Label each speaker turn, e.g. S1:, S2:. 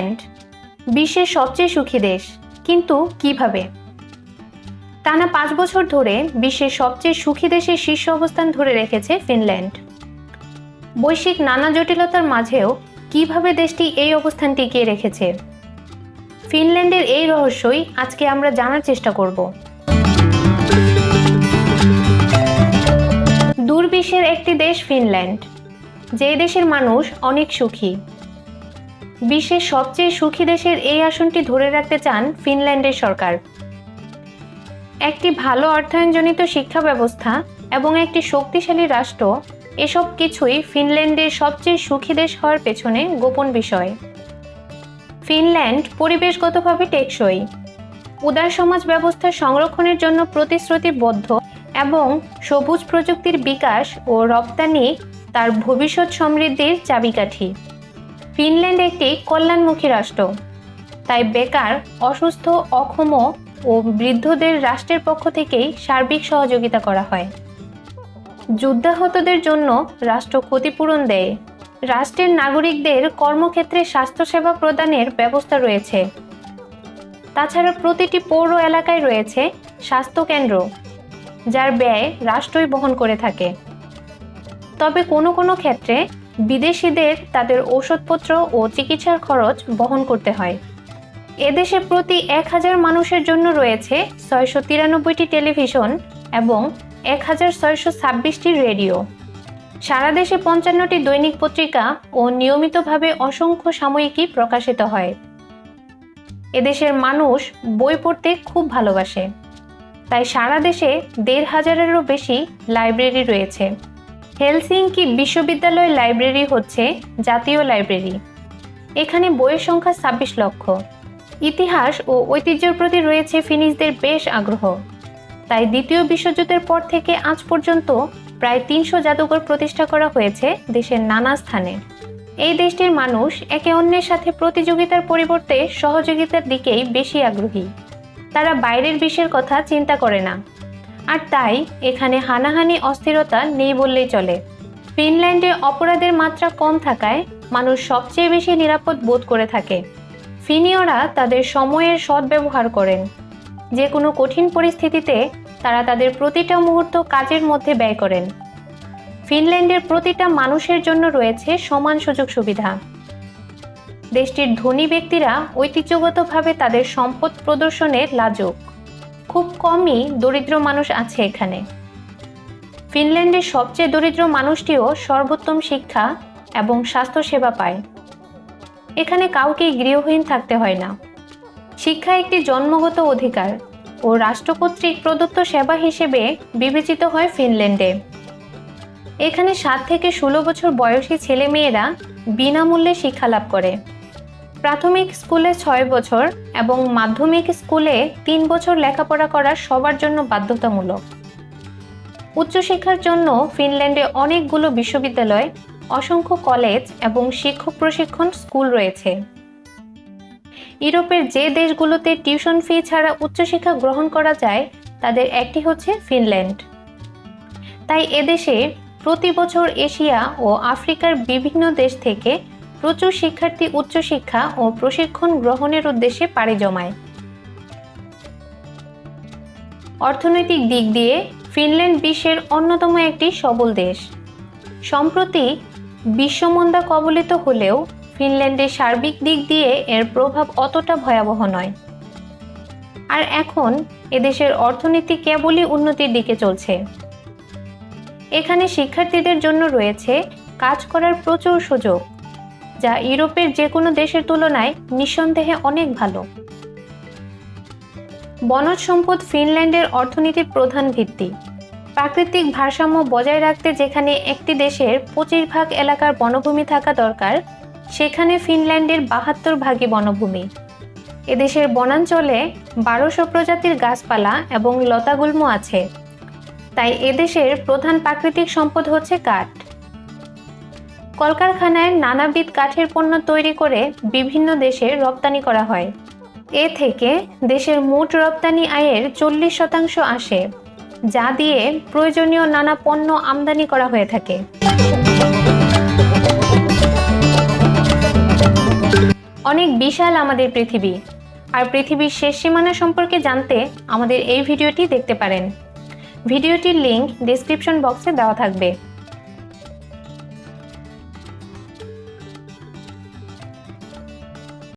S1: Finland বিশ্বের সবচেয়ে সুখী দেশ। কিন্তু কীভাবে? টানা পাঁচ বছর ধরে বিশ্বের সবচেয়ে সুখী দেশের শীর্ষ অবস্থান ধরে রেখেছে ফিনল্যান্ড। বৈশ্বিক নানা জটিলতার মাঝেও কীভাবে দেশটি এই অবস্থান টিকিয়ে রেখেছে? ফিনল্যান্ডের এই রহস্যই আজকে আমরা জানার চেষ্টা করব। দূরবিশ্বের একটি দেশ ফিনল্যান্ড। যে দেশের মানুষ অনেক সুখী। বিশ্বের সবচেয়ে সুখী দেশের এই আসনটি ধরে রাখতে চান ফিনল্যান্ডের সরকার। একটি ভালো অর্থায়নজনিত শিক্ষা ব্যবস্থা এবং একটি শক্তিশালী রাষ্ট্র, এসব কিছুই ফিনল্যান্ডের সবচেয়ে সুখী দেশ হওয়ার পেছনে গোপন বিষয়। ফিনল্যান্ড পরিবেশগতভাবে টেকসই। উদার সমাজ ব্যবস্থা সংরক্ষণের জন্য প্রতিশ্রুতিবদ্ধ এবং সবুজ প্রযুক্তির বিকাশ ও রপ্তানি তার ভবিষ্যৎ সমৃদ্ধির চাবিকাঠি। ফিনল্যান্ড একটি কল্যাণমুখী রাষ্ট্র। তাই বেকার, অসুস্থ, অক্ষম ও বৃদ্ধদের রাষ্ট্রের পক্ষ থেকেই সার্বিক সহযোগিতা করা হয়। যুদ্ধাহতদের জন্য রাষ্ট্র ক্ষতিপূরণ দেয়। রাষ্ট্রের নাগরিকদের কর্মক্ষেত্রে স্বাস্থ্যসেবা প্রদানের ব্যবস্থা রয়েছে। তাছাড়া প্রতিটি পৌর এলাকায় রয়েছে স্বাস্থ্যকেন্দ্র, যার ব্যয় রাষ্ট্রই বহন করে থাকে। তবে কোনো কোনো ক্ষেত্রে বিদেশিদের তাদের ঔষধপত্র ও চিকিৎসার খরচ বহন করতে হয়। এদেশে প্রতি এক হাজার মানুষের জন্য রয়েছে ছয়শো তিরানব্বইটি টেলিভিশন এবং এক হাজার ছয়শো ছাব্বিশটি রেডিও। সারা দেশে পঞ্চান্নটি দৈনিক পত্রিকা ও নিয়মিতভাবে অসংখ্য সাময়িকী প্রকাশিত হয়। এদেশের মানুষ বই পড়তে খুব ভালোবাসে। তাই সারা দেশে দেড় হাজারেরও বেশি লাইব্রেরি রয়েছে। হেলসিংকি বিশ্ববিদ্যালয় লাইব্রেরি হচ্ছে জাতীয় লাইব্রেরি। এখানে বইয়ের সংখ্যা ছাব্বিশ লক্ষ। ইতিহাস ও ঐতিহ্যের প্রতি রয়েছে ফিনিশদের বেশ আগ্রহ। তাই দ্বিতীয় বিশ্বযুদ্ধের পর থেকে আজ পর্যন্ত প্রায় তিনশো জাদুঘর প্রতিষ্ঠা করা হয়েছে দেশের নানা স্থানে। এই দেশটির মানুষ একে অন্যের সাথে প্রতিযোগিতার পরিবর্তে সহযোগিতার দিকেই বেশি আগ্রহী। তারা বাইরের বিশ্বের কথা চিন্তা করে না। আর তাই এখানে হানাহানি অস্থিরতা নেই বললেই চলে। ফিনল্যান্ডে অপরাধের মাত্রা কম থাকায় মানুষ সবচেয়ে বেশি নিরাপদ বোধ করে থাকে। ফিনীয়রা তাদের সময়ের সদ্ব্যবহার করেন। যে কোনো কঠিন পরিস্থিতিতে তারা তাদের প্রতিটা মুহূর্ত কাজের মধ্যে ব্যয় করেন। ফিনল্যান্ডের প্রতিটা মানুষের জন্য রয়েছে সমান সুযোগ সুবিধা। দেশটির ধনী ব্যক্তিরা ঐতিহ্যগতভাবে তাদের সম্পদ প্রদর্শনের লাজুক। খুব কমই দরিদ্র মানুষ আছে এখানে। ফিনল্যান্ডের সবচেয়ে দরিদ্র মানুষটিও সর্বোত্তম শিক্ষা এবং স্বাস্থ্যসেবা পায়। এখানে কাউকেই গৃহহীন থাকতে হয় না। শিক্ষা একটি জন্মগত অধিকার ও রাষ্ট্র কর্তৃক প্রদত্ত সেবা হিসেবে বিবেচিত হয় ফিনল্যান্ডে। এখানে সাত থেকে ষোলো বছর বয়সী ছেলেমেয়েরা বিনামূল্যে শিক্ষা লাভ করে। প্রাথমিক স্কুলে ছয় বছর এবং মাধ্যমিক স্কুলে তিন বছর লেখাপড়া করা সবার জন্য বাধ্যতামূলক। উচ্চশিক্ষার জন্য ফিনল্যান্ডে অনেকগুলো বিশ্ববিদ্যালয়, অসংখ্য কলেজ এবং শিক্ষক প্রশিক্ষণ স্কুল রয়েছে। ইউরোপের যে দেশগুলোতে টিউশন ফি ছাড়া উচ্চশিক্ষা গ্রহণ করা যায়, তাদের একটি হচ্ছে ফিনল্যান্ড। তাই এদেশে প্রতি বছর এশিয়া ও আফ্রিকার বিভিন্ন দেশ থেকে প্রচুর শিক্ষার্থী উচ্চশিক্ষা ও প্রশিক্ষণ গ্রহণের উদ্দেশ্যে পাড়ি জমায়। অর্থনৈতিক দিক দিয়ে ফিনল্যান্ড বিশ্বের অন্যতম একটি সবল দেশ। সম্প্রতি বিশ্বমন্দা কবলিত হলেও ফিনল্যান্ডের সার্বিক দিক দিয়ে এর প্রভাব অতটা ভয়াবহ নয়। আর এখন এদেশের অর্থনীতি কেবলই উন্নতির দিকে চলছে। এখানে শিক্ষার্থীদের জন্য রয়েছে কাজ করার প্রচুর সুযোগ। যা ইউরোপের যে কোনো দেশের তুলনায় নিঃসন্দেহে অনেক ভালো। বনজ সম্পদ ফিনল্যান্ডের অর্থনীতির প্রধান ভিত্তি। প্রাকৃতিক ভারসাম্য বজায় রাখতে যেখানে একটি দেশের পঁচিশ ভাগ এলাকার বনভূমি থাকা দরকার, সেখানে ফিনল্যান্ডের বাহাত্তর ভাগই বনভূমি। এদেশের বনাঞ্চলে বারোশো প্রজাতির গাছপালা এবং লতাগুল্ম আছে। তাই এদেশের প্রধান প্রাকৃতিক সম্পদ হচ্ছে কাঠ। কলকারখানায় নানাবিধ কাঠের পণ্য তৈরি করে বিভিন্ন দেশে রপ্তানি করা হয়। এ থেকে দেশের মোট রপ্তানি আয়ের চল্লিশ শতাংশ আসে, যা দিয়ে প্রয়োজনীয় নানা পণ্য আমদানি করা হয়ে থাকে। অনেক বিশাল আমাদের পৃথিবী, আর পৃথিবীর শেষ সীমানা সম্পর্কে জানতে আমাদের এই ভিডিওটি দেখতে পারেন। ভিডিওটির লিংক ডিসক্রিপশন বক্সে দেওয়া থাকবে।